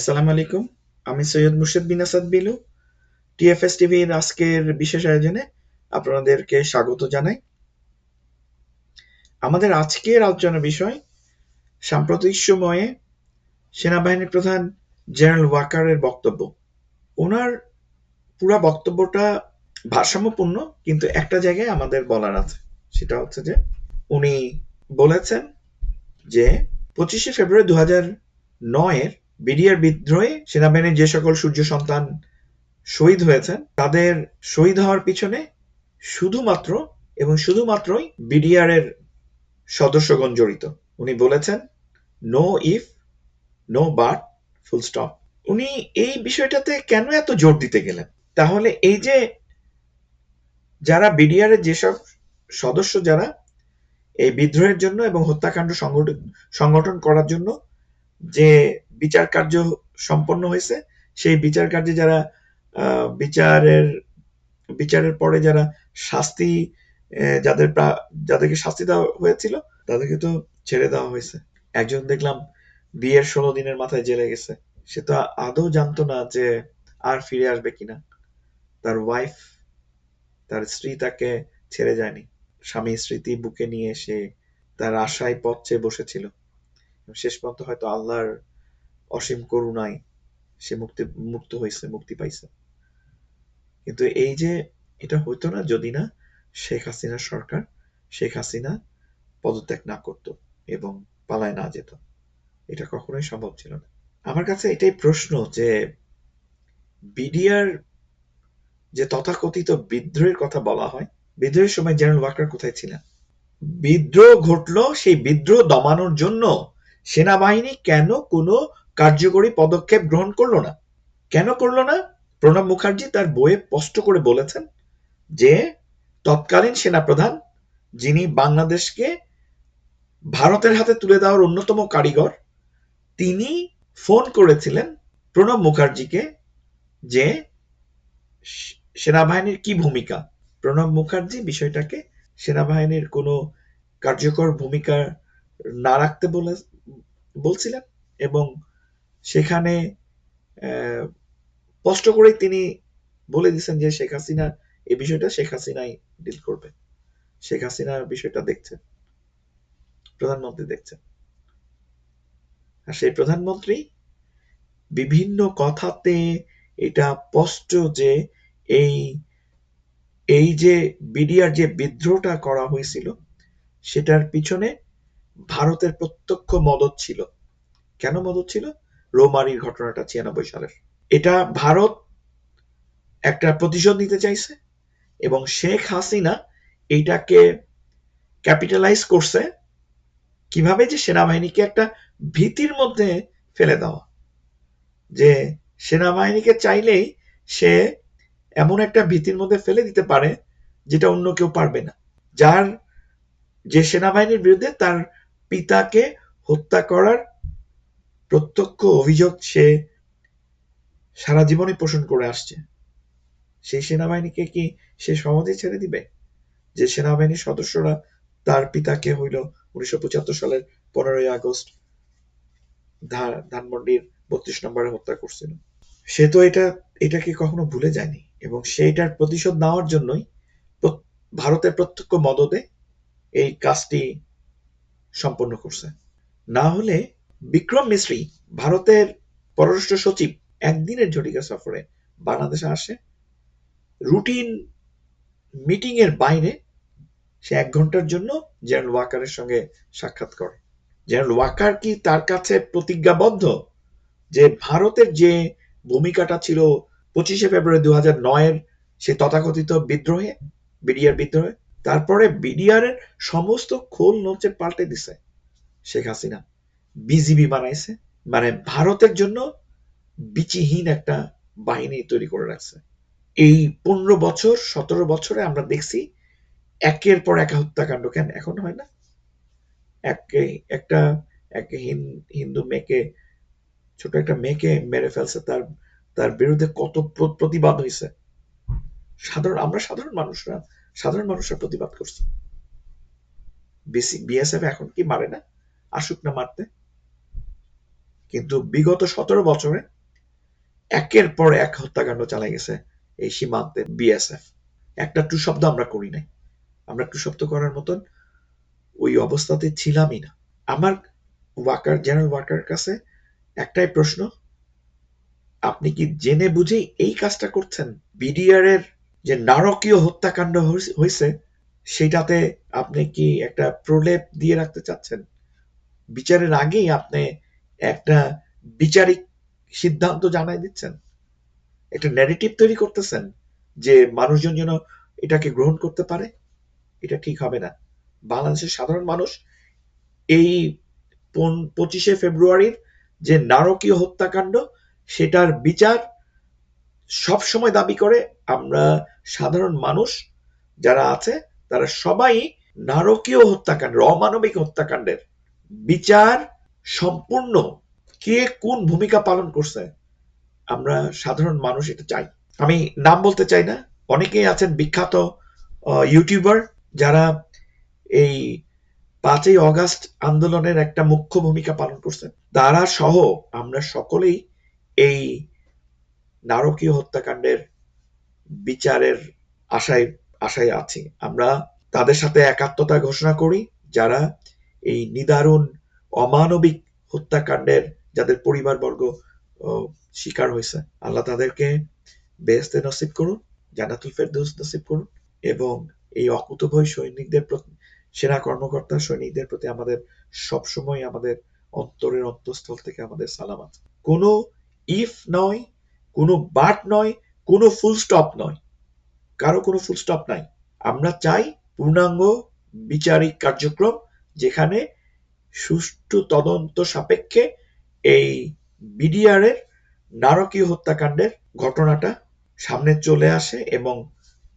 আসসালামু আলাইকুম। আমি সৈয়দ মুর্শেদ বিন আসাদ বিলু, টিএফএস টিভির আজকের বিশেষ আয়োজনে আপনাদেরকে স্বাগত জানাই। আমাদের আজকের আলোচনার বিষয়, সাম্প্রতিক সময়ে সেনাবাহিনীর প্রধান জেনারেল ওয়াকারের বক্তব্য। ওনার পুরা বক্তব্যটা ভারসাম্যপূর্ণ, কিন্তু একটা জায়গায় আমাদের বলার আছে, সেটা হচ্ছে যে উনি বলেছেন যে পঁচিশে ফেব্রুয়ারি দু হাজার নয়ের বিডিআর বিদ্রোহে, সেনাবাহিনীর যে সকল সূর্য সন্তান শহীদ হয়েছেন, তাদের শহীদ হওয়ার পিছনে শুধুমাত্র এবং শুধুমাত্রই বিডিআর এর সদস্যগণ জড়িত। উনি বলেছেন no if no but full stop উনি এই বিষয়টাতে কেন এত জোর দিতে গেলেন? তাহলে এই যে যারা বিডিআর এর যেসব সদস্য, যারা এই বিদ্রোহের জন্য এবং হত্যাকাণ্ড সংগঠন সংগঠন করার জন্য যে বিচার কার্য সম্পন্ন হয়েছে। সেই বিচার কার্যে যারা বিচারের বিচারের পরে যারা শাস্তি যাদের যাদেরকে শাস্তি দেওয়া হয়েছিল, তাদেরকে তো ছেড়ে দেওয়া হয়েছে। একজন দেখলাম বিয়ের ষোলো দিনের মাথায় জেলে গেছে। সে তো আদৌ জানতো না যে আর ফিরে আসবে কিনা। তার ওয়াইফ তার স্ত্রী তাকে ছেড়ে যায়নি। স্বামী স্মৃতি বুকে নিয়ে সে তার আশায় পথ চেয়ে বসেছিল। শেষ পর্যন্ত হয়তো আল্লাহর অসীম করুণায় সে মুক্তি, মুক্ত হয়েছে, মুক্তি পাইছে। কিন্তু এই যে এটা হইতো না, যদি না শেখ হাসিনার সরকার শেখ হাসিনা পদত্যাগ না করত এবং পালায় না যেত, এটা কখনোই সম্ভব ছিল না। আমার কাছে এটাই প্রশ্ন যে বিডিআর যে তথাকথিত বিদ্রোহের কথা বলা হয়, বিদ্রোহের সময় জেনারেল ওয়াকার কোথায় ছিলেন? বিদ্রোহ ঘটলো সেই বিদ্রোহ দমানোর জন্য সেনাবাহিনী কেন কোনো কার্যকরী পদক্ষেপ গ্রহণ করল না। কেন করল না? প্রণব মুখার্জি তার বইয়ে স্পষ্ট করে বলেছেন যে, তৎকালীন সেনাপ্রধান, যিনি বাংলাদেশকে ভারতের হাতে তুলে দেওয়ার অন্যতম কারিগর, তিনি ফোন করেছিলেন প্রণব মুখার্জিকে যে, সেনাবাহিনীর কি ভূমিকা? প্রণব মুখার্জি বিষয়টাকে সেনাবাহিনীর কোনো কার্যকর ভূমিকা না রাখতে বলে, বলছিলেন এবং সেখানে স্পষ্ট করেই তিনি বলে দিয়েছেন যে শেখ হাসিনা এই বিষয়টা শেখ হাসিনাই ডিল করবে। শেখ হাসিনা বিষয়টা দেখছেন, প্রধানমন্ত্রী দেখছেন। আর সেই প্রধানমন্ত্রী বিভিন্ন কথাতে এটা স্পষ্ট যে এই এই যে বিডিআর যে বিদ্রোহটা করা হয়েছিল, সেটার পিছনে ভারতের প্রত্যক্ষ মদত ছিল। কেন মদত ছিল? রোমারির ঘটনাটা ছিয়ানব্বই সালের। এটা ভারত একটা প্রতিশোধ নিতে চাইছে এবং শেখ হাসিনা এইটাকে ক্যাপিটালাইজ করছে কীভাবে যে সেনাবাহিনীকে একটা ভীতির মধ্যে ফেলে দেওয়া। যে সেনাবাহিনীকে চাইলেই সে এমন একটা ভীতির মধ্যে ফেলে দিতে পারে যেটা অন্য কেউ পারবে না। যার যে সেনাবাহিনীর বিরুদ্ধে তার পিতাকে হত্যা করার প্রত্যক্ষ অভিযোগ সে সারা জীবনই পোষণ করে আসছে। সেই সেনাবাহিনীকে কি সে সহজে ছেড়ে দিবে? যে সেনাবাহিনীর সদস্যরা তার পিতাকে হইল উনিশশো পঁচাত্তর সালের পনেরোই আগস্ট ধানমন্ডির বত্রিশ নম্বরে হত্যা করছিল। সে তো এটা, এটাকে কখনো ভুলে যায়নি এবং সেইটার প্রতিশোধ নেওয়ার জন্যই ভারতের প্রত্যক্ষ মদদে এই কাজটি সম্পন্ন করছে। না হলে বিক্রম মিশ্রি ভারতের পররাষ্ট্র সচিব একদিনের ঝটিকা সফরে বাংলাদেশে আসে। রুটিন মিটিং এর বাইরে সে এক ঘণ্টার জন্য জেনারেল ওয়াকারের সঙ্গে সাক্ষাৎ করে। জেনারেল ওয়াকার কি তার কাছে প্রতিজ্ঞাবদ্ধ যে ভারতের যে ভূমিকাটা ছিল পঁচিশে ফেব্রুয়ারি দু হাজার নয়ের সে তথাকথিত বিদ্রোহে, বিডিআর বিদ্রোহে, তারপরে বিডিআর এর সমস্ত খোল নচে পাল্টে দিছে শেখ হাসিনা। বিজিবি বানাইছে। মানে ভারতের জন্য বিচিহীন একটা বাহিনী তৈরি করে রাখছে। এই পনেরো বছর, সতেরো বছরে আমরা দেখছি একের পর এক হত্যাকাণ্ড। কেন? এখন হয় না। এক একটা, এক হিন্দু মেয়েকে, ছোট একটা মেয়েকে মেরে ফেলছে। তার তার বিরুদ্ধে কত প্র- প্রতিবাদ হয়েছে সাধারণ, আমরা সাধারণ মানুষরা সাধারণ মানুষরা প্রতিবাদ করছে। বিএসএফ এখন কি মারে না? আসুক না মারতে। কিন্তু বিগত সতেরো বছরে একের পর এক হত্যাকাণ্ড চালাই গেছে এই সীমান্তে বিএসএফ একটা টু শব্দ আমরা করি নাই। আমরা টু শব্দ করার মতন ওই অবস্থাতে ছিলামই না। আমার ওয়াকার, জেনারেল ওয়াকার কাছে একটাই প্রশ্ন, আপনি কি জেনে বুঝেই এই কাজটা করছেন? বিডিআর এর যে নারকীয় হত্যাকাণ্ড হয়েছে সেটাতে আপনি কি একটা প্রলেপ দিয়ে রাখতে চাচ্ছেন? বিচারের আগেই আপনি একটা বিচারিক সিদ্ধান্ত জানাই দিচ্ছেন। একটা ন্যারেটিভ তৈরি করতেছেন যে মানুষজন যেন এটাকে গ্রহণ করতে পারে, এটা ঠিক হবে না। বাংলাদেশের সাধারণ মানুষ এই পঁচিশে ফেব্রুয়ারির যে নারকীয় হত্যাকাণ্ড, সেটার বিচার সব সময় দাবি করে আমরা সাধারণ মানুষ যারা আছে, তারা সবাই নারকীয় হত্যাকাণ্ড, অমানবিক হত্যাকাণ্ডের বিচার সম্পূর্ণ কে কোন ভূমিকা পালন করছে, আমরা সাধারণ মানুষ এটা চাই। আমি নাম বলতে চাই না, অনেকেই আছেন বিখ্যাত ইউটিউবার যারা এই পাঁচই অগাস্ট আন্দোলনের একটা মুখ্য ভূমিকা পালন করছেন তারা সহ আমরা সকলেই এই নারকীয় হত্যাকাণ্ডের বিচারের আশায় আশায় আছি। আমরা তাদের সাথে একাত্মতা ঘোষণা করি, যারা এই নিদারুণ অমানবিক হত্যাকাণ্ডের যাদের পরিবারবর্গ শিকার হয়েছে। আল্লাহ তাদেরকে বেহেস্তে নসিব করুন জানাতুল ফেরদৌস নসিব করুন এবং এই অকুতভয় সৈনিকদের প্রতি, সেনা কর্মকর্তা সৈনিকদের প্রতি আমাদের সবসময় আমাদের অন্তরের অন্তঃস্থল থেকে আমাদের সালামাত। কোনো ইফ নয়, কোনো বাট নয়, কোনো ফুল স্টপ নয়। কারও কোনো ফুল স্টপ নাই। আমরা চাই পূর্ণাঙ্গ বিচারিক কার্যক্রম যেখানে সুষ্ঠু তদন্ত সাপেক্ষে এই বিডিআর এর নারকীয় হত্যাকাণ্ডের ঘটনাটা সামনে চলে আসে এবং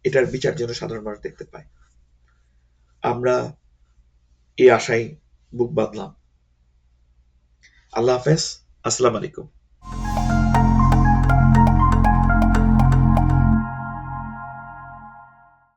এটার বিচার যেন সাধারণ মানুষ দেখতে পায়। আমরা এই আশায় বুক বাঁধলাম। আল্লাহ হাফেজ। আসসালাম আলাইকুম।